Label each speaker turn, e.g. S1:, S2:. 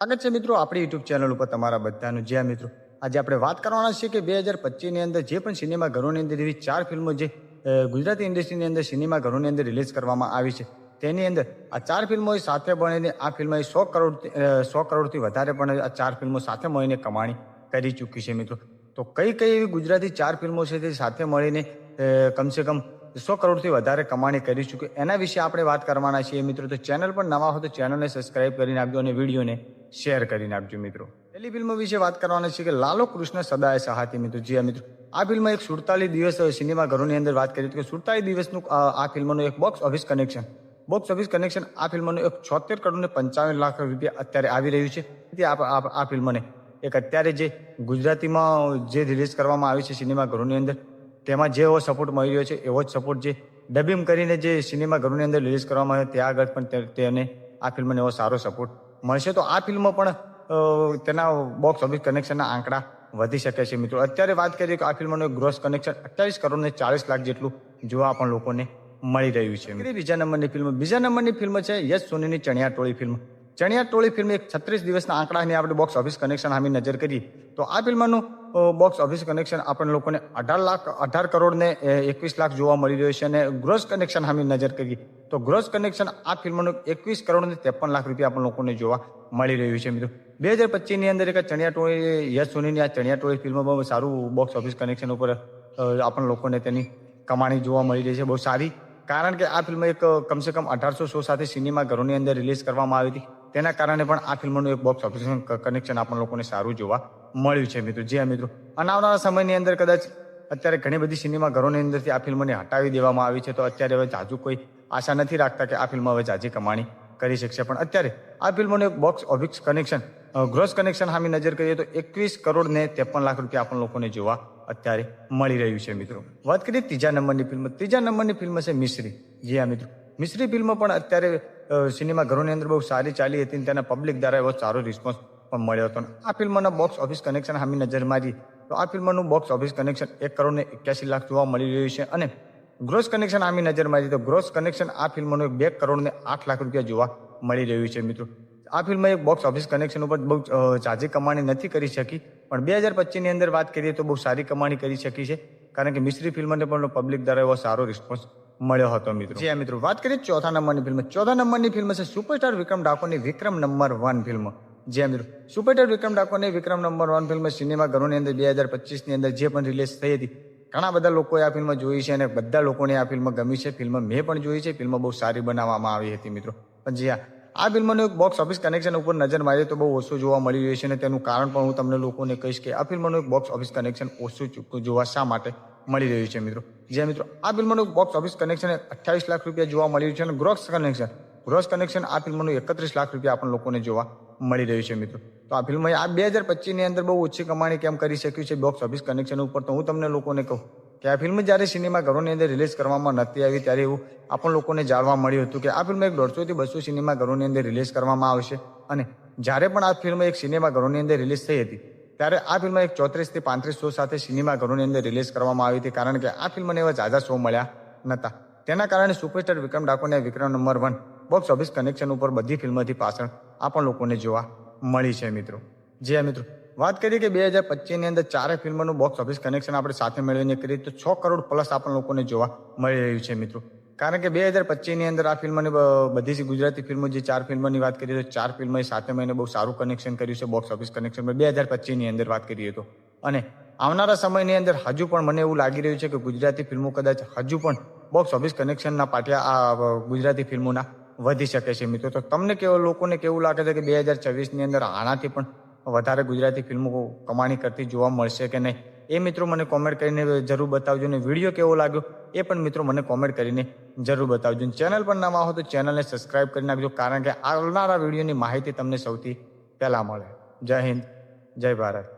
S1: સ્વાગત છે મિત્રો, આપણી યુટ્યુબ ચેનલ ઉપર તમારા બધાનું. જય મિત્રો, આજે આપણે વાત કરવાના છીએ કે બે હજાર પચીસની અંદર જે પણ સિનેમા ઘરોની અંદર એવી ચાર ફિલ્મો જે ગુજરાતી ઇન્ડસ્ટ્રીની અંદર સિનેમા ઘરોની અંદર રિલીઝ કરવામાં આવી છે, તેની અંદર આ ચાર ફિલ્મો સાથે મળીને, આ ફિલ્મએ સો કરોડ સો કરોડથી વધારે પણ આ ચાર ફિલ્મો સાથે મળીને કમાણી કરી ચૂકી છે મિત્રો. તો કઈ કઈ એવી ગુજરાતી ચાર ફિલ્મો છે તે સાથે મળીને કમસે કમ સો કરોડથી વધારે કમાણી કરી ચૂકી એના વિશે આપણે વાત કરવાના છીએ મિત્રો. તો ચેનલ પર નવા હો તો ચેનલને સબસ્ક્રાઇબ કરીને આપજો અને વિડીયોને શેર કરી નાખજો મિત્રો. પહેલી ફિલ્મ વિશે વાત કરવાના છે કે લાલો કૃષ્ણ સદાય સહાતી મિત્રો. જી મિત્રો. આ ફિલ્મ એક સુડતાલીસ દિવસ સિનેમા ઘરોની અંદર વાત કરી હતી કે સુડતાલીસ દિવસનું આ ફિલ્મનું એક box office connection box office connection આ ફિલ્મનું એક છોતેર કરોડ ને પંચાવન લાખ રૂપિયા અત્યારે આવી રહ્યું છે. આ ફિલ્મને એક અત્યારે જે ગુજરાતીમાં જે રિલીઝ કરવામાં આવી છે સિનેમા ઘરોની અંદર, તેમાં જે એવો સપોર્ટ મળી રહ્યો છે, એવો જ સપોર્ટ જે ડબિંગ કરીને જે સિનેમા ઘરોની અંદર રિલીઝ કરવામાં આવે ત્યાં આગળ પણ તેને આ ફિલ્મને એવો સારો સપોર્ટ મળશે તો આ ફિલ્મ પણ તેના બોક્સ ઓફિસ કનેક્શનના આંકડા વધી શકે છે મિત્રો. અત્યારે વાત કરીએ કે આ ફિલ્મનું ગ્રોસ કનેક્શન અઠ્યાવીસ કરોડ ને ચાલીસ લાખ જેટલું જોવા પણ લોકોને મળી રહ્યું છે. બીજા નંબરની ફિલ્મ. બીજા નંબરની ફિલ્મ છે યશ સોનીની ચણિયા ટોળી ફિલ્મ. ચણિયા ટોળી ફિલ્મ એક છત્રીસ દિવસના આંકડાની આપણે બોક્સ ઓફિસ કનેક્શન સામે નજર કરી. તો આ ફિલ્મનું બોક્સ ઓફિસ કનેક્શન આપણને લોકોને અઢાર લાખ, અઢાર કરોડને એકવીસ લાખ જોવા મળી રહ્યું છે અને ગ્રોસ કનેક્શન સામે નજર કરીએ તો ગ્રોસ કનેક્શન આ ફિલ્મનું એકવીસ કરોડ ને ત્રેપન લાખ રૂપિયા આપણે લોકોને જોવા મળી રહ્યું છે મિત્રો. બે હજાર પચીસની અંદર એક ચણિયા ટોળી, યશ સોનીની આ ચણિયા ટોળી બહુ સારું બોક્સ ઓફિસ કનેક્શન ઉપર આપણ લોકોને તેની કમાણી જોવા મળી રહી છે, બહુ સારી. કારણ કે આ ફિલ્મ એક કમસે કમ અઢારસો શો સાથે સિનેમા ઘરોની અંદર રિલીઝ કરવામાં આવી હતી. તેના કારણે પણ આ ફિલ્મનું એક બોક્સ ઓફિસ કનેક્શન આપણ લોકોને સારું જોવા મળ્યું છે, મિત્રો. જી મિત્રો. અને આવનારા સમયની અંદર કદાચ અત્યારે ઘણી બધી સિનેમા ઘરોની અંદરથી આ ફિલ્મને હટાવી દેવામાં આવી છે, તો અત્યારે હવે જાજુ કોઈ આશા નથી રાખતા કે આ ફિલ્મ હવે જાજી કમાણી કરી શકશે. પણ અત્યારે આ ફિલ્મનું એક box office connection gross connection સામે નજર કરીએ તો એકવીસ કરોડ ને ત્રેપન લાખ રૂપિયા આપણ લોકોને જોવા અત્યારે મળી રહ્યું છે, મિત્રો. વાત કરીએ ત્રીજા નંબરની ફિલ્મ. ત્રીજા નંબરની ફિલ્મ છે મિશ્રી. જી હા, મિત્રો. મિશ્રી ફિલ્મ પણ અત્યારે સિનેમા ઘરોની અંદર બહુ સારી ચાલી હતી તેના પબ્લિક દ્વારા એવો સારો રિસ્પોન્સ પણ મળ્યો હતો. આ ફિલ્મના બોક્સ ઓફિસ કનેક્શન સામે નજર મારી, તો આ ફિલ્મનું બોક્સ ઓફિસ કનેક્શન એક કરોડ ને એક્યાસી લાખ જોવા મળી રહ્યું છે અને ગ્રોસ કનેક્શન આમી નજર મારી, તો ગ્રોસ કનેક્શન આ ફિલ્મનું એક બે કરોડ ને આઠ લાખ રૂપિયા જોવા મળી રહ્યું છે મિત્રો. આ ફિલ્મ એક બોક્સ ઓફિસ કનેક્શન ઉપર બહુ ઝાઝી કમાણી નથી કરી શકી, પણ બે હજાર પચીસની અંદર વાત કરીએ તો બહુ સારી કમાણી કરી શકી છે, કારણ કે મિશ્રી ફિલ્મને પણ પબ્લિક દ્વારા એવો સારો રિસ્પોન્સ મળ્યો હતો મિત્રો. જે મિત્રો, વાત કરીએ ચોથા નંબરની ફિલ્મ. ચોથા નંબરની ફિલ્મ છે સુપરસ્ટાર વિક્રમ ઠાકોરની વિક્રમ નંબર વન ફિલ્મ. જે મિત્રો, સુપરસ્ટાર વિક્રમ ઠાકોરની Vikram number one film cinema ઘરોની અંદર બે હજાર પચીસની અંદર જે પણ રિલીઝ થઈ હતી, ઘણા બધા લોકોએ આ ફિલ્મ જોઈ છે અને બધા લોકોને આ ફિલ્મ ગમી છે. ફિલ્મ મેં પણ જોઈ છે. ફિલ્મ બહુ સારી બનાવવામાં આવી હતી, મિત્રો. પણ જે આ ફિલ્મનું એક બોક્સ ઓફિસ કનેક્શન ઉપર નજર મારીએ તો બહુ ઓછું જોવા મળી રહ્યું છે અને તેનું કારણ પણ હું તમને લોકોને કહીશ કે આ ફિલ્મનું એક બોક્સ ઓફિસ કનેક્શન ઓછું જોવા શા માટે? મળી રહ્યું છે, મિત્રો. જે મિત્રો, આ ફિલ્મનું બોક્સ ઓફિસ કનેક્શન અઠ્યાવીસ લાખ રૂપિયા જોવા મળી રહ્યું છે અને ગ્રોસ કનેક્શન ગ્રોસ કનેક્શન આ ફિલ્મનું એકત્રીસ લાખ રૂપિયા આપણને લોકોને જોવા મળી રહ્યું છે, મિત્રો. તો આ ફિલ્મ આ બે હજાર પચીસની અંદર બહુ ઓછી કમાણી કેમ કરી શક્યું છે બોક્સ ઓફિસ કનેક્શન ઉપર, તો હું તમને લોકોને કહું કે આ ફિલ્મ જ્યારે સિનેમા ઘરોની અંદર રિલીઝ કરવામાં નથી આવી, ત્યારે એવું આપણ લોકોને જાણવા મળ્યું હતું કે આ ફિલ્મ એક દોઢસોથી બસો સિનેમા ઘરોની અંદર રિલીઝ કરવામાં આવશે. અને જ્યારે પણ આ ફિલ્મ એક સિનેમા ઘરોની અંદર રિલીઝ થઈ હતી ત્યારે આ ફિલ્મ એક ચોત્રીસથી પાંત્રીસ શો સાથે સિનેમા ઘરોની અંદર રિલીઝ કરવામાં આવી હતી. કારણ કે આ ફિલ્મને એવા ઝાઝા શો મળ્યા નહોતા તેના કારણે superstar Vikram ડાકોરને Vikram number one, box office connection ઉપર બધી ફિલ્મથી પાછળ આ પણ લોકોને જોવા મળી છે મિત્રો. જી હા મિત્રો. વાત કરીએ કે બે હજાર પચીસની અંદર ચારે ફિલ્મનું બોક્સ ઓફિસ કનેક્શન આપણે સાથે મેળવીને કરીએ તો છ કરોડ પ્લસ આપણને લોકોને જોવા મળી રહ્યું છે મિત્રો. કારણ કે બે હજાર પચીસની અંદર આ ફિલ્મની બધી જ ગુજરાતી ફિલ્મો જે ચાર ફિલ્મોની વાત કરીએ તો ચાર ફિલ્મોએ સાથે મહિને બહુ સારું કનેક્શન કર્યું છે બોક્સ ઓફિસ કનેક્શન બે હજાર પચીસની અંદર વાત કરીએ તો. અને આવનારા સમયની અંદર હજુ પણ મને એવું લાગી રહ્યું છે કે ગુજરાતી ફિલ્મો કદાચ હજુ પણ બોક્સ ઓફિસ કનેક્શનના પાટિયા આ ગુજરાતી ફિલ્મોના વધી શકે છે મિત્રો. તો તમને કેવો, લોકોને કેવું લાગે છે કે બે હજાર છવ્વીસની અંદર આનાથી પણ વધારે ગુજરાતી ફિલ્મો કમાણી કરતી જોવા મળશે કે નહીં? એ મિત્રો મને કોમેન્ટ કરીને જરૂર બતાવજો અને વીડિયો કેવો લાગ્યો એ પણ મિત્રો મને કોમેન્ટ કરીને જરૂર બતાવજો. ચેનલ પર નવા હો તો ચેનલને સબસ્ક્રાઇબ કરી નાખજો કારણ કે આવનારા વિડીયોની માહિતી તમને સૌથી પહેલાં મળે. જય હિન્દ, જય ભારત.